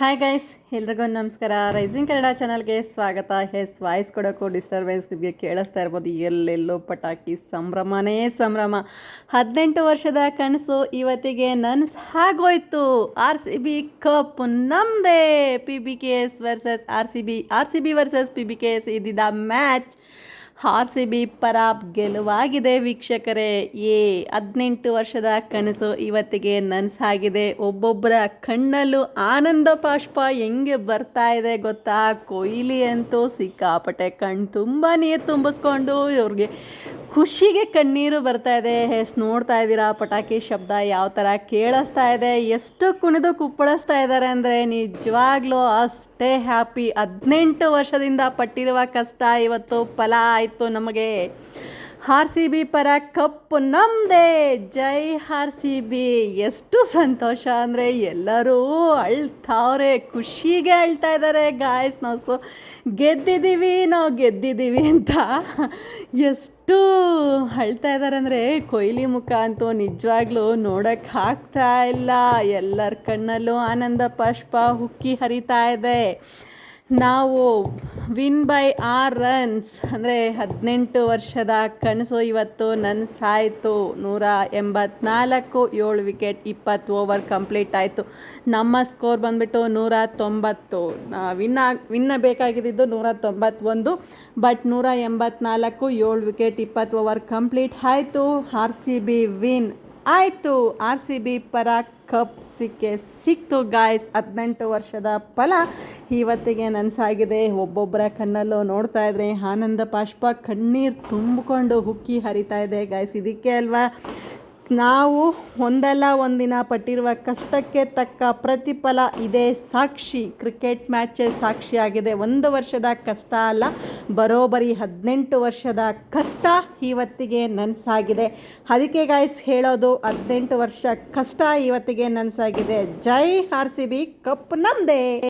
Hi guys ಎಲ್ರಿಗೂ ನಮಸ್ಕಾರ. Rising Kannada ಚಾನಲ್ಗೆ ಸ್ವಾಗತ. ಎಸ್ ವಾಯ್ಸ್ ಕೊಡೋಕ್ಕೂ ಡಿಸ್ಟರ್ಬೆನ್ಸ್ ನಿಮಗೆ ಕೇಳಿಸ್ತಾ ಇರ್ಬೋದು. ಎಲ್ಲೆಲ್ಲೋ ಪಟಾಕಿ ಸಂಭ್ರಮನೇ ಸಂಭ್ರಮ. ಹದಿನೆಂಟು ವರ್ಷದ ಕನಸು ಇವತ್ತಿಗೆ ನನ್ಸ್ ಆಗೋಯ್ತು ಆರ್ ಸಿ ಬಿ ಕಪ್ ನಮ್ಮದೇ P B K S versus R C B R C B versus P B K S ಇದ್ದಿದ್ದ ಮ್ಯಾಚ್ ಆರ್ ಸಿ ಬಿ ಪರ ಗೆಲುವಾಗಿದೆ ವೀಕ್ಷಕರೇ. ಏ, ಹದಿನೆಂಟು ವರ್ಷದ ಕನಸು ಇವತ್ತಿಗೆ ನನಸಾಗಿದೆ. ಒಬ್ಬೊಬ್ಬರ ಕಣ್ಣಲ್ಲೂ ಆನಂದ ಪಾಷ್ಪ ಹೆಂಗೆ ಬರ್ತಾ ಇದೆ ಗೊತ್ತಾ? ಕೊಯ್ಲಿ ಅಂತೂ ಸಿಕ್ಕಾಪಟ್ಟೆ ಕಣ್ಣು ತುಂಬ ನೀರು ತುಂಬಿಸ್ಕೊಂಡು ಇವ್ರಿಗೆ ಖುಷಿಗೆ ಕಣ್ಣೀರು ಬರ್ತಾ ಇದೆ. ಎಸ್, ನೋಡ್ತಾ ಇದ್ದೀರಾ? ಪಟಾಕಿ ಶಬ್ದ ಯಾವ ಥರ ಕೇಳಿಸ್ತಾ ಇದೆ? ಎಷ್ಟು ಕುಣಿದು ಕುಪ್ಪಳಿಸ್ತಾ ಇದ್ದಾರೆ ಅಂದರೆ ನಿಜವಾಗ್ಲೂ ಅಷ್ಟೇ ಹ್ಯಾಪಿ ಹದಿನೆಂಟು ವರ್ಷದಿಂದ ಪಟ್ಟಿರುವ ಕಷ್ಟ ಇವತ್ತು ಫಲ ಆಯಿತು. ನಮಗೆ. ಆರ್ ಸಿ ಬಿ ಪರ ಕಪ್ಪು ನಮ್ಮದೇ ಜೈ ಆರ್ ಸಿ ಬಿ. ಎಷ್ಟು ಸಂತೋಷ ಅಂದರೆ ಎಲ್ಲರೂ ಅಳ್ತಾವ್ರೆ, ಖುಷಿಗೆ ಅಳ್ತಾ ಇದ್ದಾರೆ ಗಾಯಸ್ ನಾವು ಸೊ ಗೆದ್ದಿದ್ದೀವಿ ನಾವು ಗೆದ್ದಿದ್ದೀವಿ ಅಂತ ಎಷ್ಟು ಅಳ್ತಾ ಇದ್ದಾರೆ ಅಂದರೆ ಕೊಯ್ಲಿ ಮುಖ ಅಂತೂ ನಿಜವಾಗ್ಲೂ ನೋಡೋಕ್ಕೆ ಆಗ್ತಾ ಇಲ್ಲ. ಎಲ್ಲರ ಕಣ್ಣಲ್ಲೂ ಆನಂದ, ಪುಷ್ಪ, ಹುಕ್ಕಿ ಹರಿತಾ ಇದೆ. ನಾವು ವಿನ್ ಬೈ ಆರ್ ರನ್ಸ್ ಅಂದರೆ ಹದಿನೆಂಟು ವರ್ಷದ ಕನಸು ಇವತ್ತು ನನ್ಸಾಯಿತು ನೂರ ಎಂಬತ್ನಾಲ್ಕು ಏಳು ವಿಕೆಟ್ ಇಪ್ಪತ್ತು ಓವರ್ ಕಂಪ್ಲೀಟ್ ಆಯಿತು. ನಮ್ಮ ಸ್ಕೋರ್ ಬಂದುಬಿಟ್ಟು ನೂರ ತೊಂಬತ್ತು. ವಿನ್ ವಿನ್ನ ವಿನ್ ಬೇಕಾಗಿದ್ದು ನೂರ ತೊಂಬತ್ತೊಂದು ಬಟ್ ನೂರ ಎಂಬತ್ನಾಲ್ಕು ಏಳು ವಿಕೆಟ್ ಇಪ್ಪತ್ತು ಓವರ್ ಕಂಪ್ಲೀಟ್ ಆಯಿತು. ಆರ್ ಸಿ ಬಿ ವಿನ್ ಆಯಿತು, ಆರ್ ಸಿ ಬಿ ಪರ ಕಪ್ ಸಿಕ್ಕೆ ಸಿಕ್ತು ಗಾಯ್ಸ್ ಹದಿನೆಂಟು ವರ್ಷದ ಫಲ ಇವತ್ತಿಗೆ ನನಸಾಗಿದೆ. ಒಬ್ಬೊಬ್ಬರ ಕಣ್ಣಲ್ಲೂ ನೋಡ್ತಾ ಇದ್ರೆ ಆನಂದ ಪಾಷ್ಪ ಕಣ್ಣೀರು ತುಂಬಿಕೊಂಡು ಹುಕ್ಕಿ ಹರಿತಾ ಇದೆ ಗಾಯ್ಸ್ ಇದಕ್ಕೆ ಅಲ್ವಾ? ನಾವು ಒಂದಲ್ಲ ಒಂದಿನ ಪಟ್ಟಿರುವ ಕಷ್ಟಕ್ಕೆ ತಕ್ಕ ಪ್ರತಿಫಲ ಇದೆ ಸಾಕ್ಷಿ. ಕ್ರಿಕೆಟ್ ಮ್ಯಾಚೇ ಸಾಕ್ಷಿಯಾಗಿದೆ. ಒಂದು ವರ್ಷದ ಕಷ್ಟ ಅಲ್ಲ, ಬರೋಬರಿ ಹದಿನೆಂಟು ವರ್ಷದ ಕಷ್ಟ ಇವತ್ತಿಗೆ ನನಸಾಗಿದೆ. ಅದಕ್ಕೆ ಗಾಯ್ಸ್ ಹೇಳೋದು ಹದಿನೆಂಟು ವರ್ಷ ಕಷ್ಟ ಇವತ್ತಿಗೆ ನನಸಾಗಿದೆ. ಜೈ ಆರ್ ಸಿ ಬಿ, ಕಪ್ ನಮ್ಮದೇ